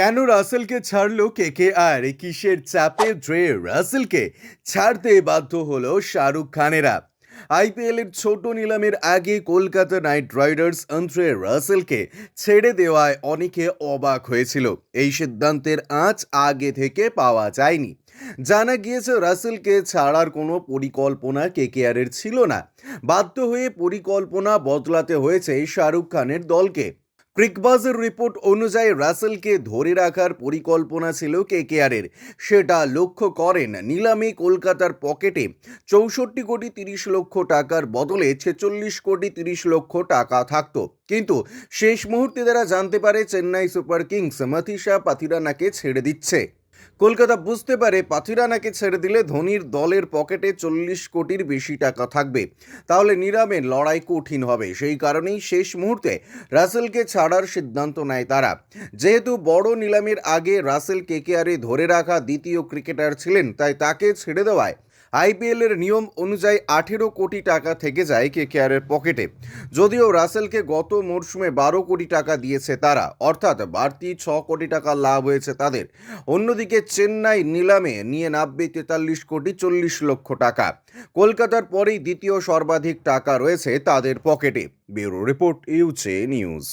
কেন রাসেলকে ছাড়লো কে কে আর কিসের চাপে ড্রে রাসেলকে ছাড়তে বাধ্য হলো শাহরুখ খানেরা? আইপিএলের ছোট নিলামের আগে কলকাতা নাইট রাইডার্স আন্দ্রে রাসেলকে ছেড়ে দেওয়ায় অনেকে অবাক হয়েছিল। এই সিদ্ধান্তের আঁচ আগে থেকে পাওয়া যায়নি। জানা গিয়েছে রাসেলকে ছাড়ার কোনো পরিকল্পনা কেকেআরের ছিল না। বাধ্য হয়ে পরিকল্পনা বদলাতে হয়েছে শাহরুখ খানের দলকে। ক্রিকবাজের রিপোর্ট অনুযায়ী রাসেলকে ধরে রাখার পরিকল্পনা ছিল কেকেআরের। সেটা লক্ষ্য করেন নিলামে কলকাতার পকেটে চৌষট্টি কোটি তিরিশ লক্ষ টাকার বদলে ছেচল্লিশ কোটি তিরিশ লক্ষ টাকা থাকত। কিন্তু শেষ মুহূর্তে তারা জানতে পারে চেন্নাই সুপার কিংস মাথিসা পাথিরানাকে ছেড়ে দিচ্ছে। কলকাতা বুঝতে পারে পাথিরানাকে ছেড়ে দিলে ধোনির দলের পকেটে চল্লিশ কোটির বেশি টাকা থাকবে। তাহলে নিরামে লড়াই কঠিন হবে। সেই কারণেই শেষ মুহূর্তে রাসেলকে ছাড়ার সিদ্ধান্ত নেয় তারা। যেহেতু বড় নিলামের আগে রাসেল কেকেআরে ধরে রাখা দ্বিতীয় ক্রিকেটার ছিলেন, তাই তাকে ছেড়ে দেওয়ায় আইপিএলের নিয়ম অনুযায়ী আঠেরো কোটি টাকা থেকে যায় কেকেআরের পকেটে। যদিও রাসেলকে গত মরশুমে বারো কোটি টাকা দিয়েছে তারা, অর্থাৎ বাড়তি ছ কোটি টাকা লাভ হয়েছে তাদের। অন্যদিকে চেন্নাই নিলামে নিয়ে নাববে তেতাল্লিশ কোটি চল্লিশ লক্ষ টাকা। কলকাতার পরেই দ্বিতীয় সর্বাধিক টাকা রয়েছে তাদের পকেটে। ব্যুরো রিপোর্ট ইউচে নিউজ।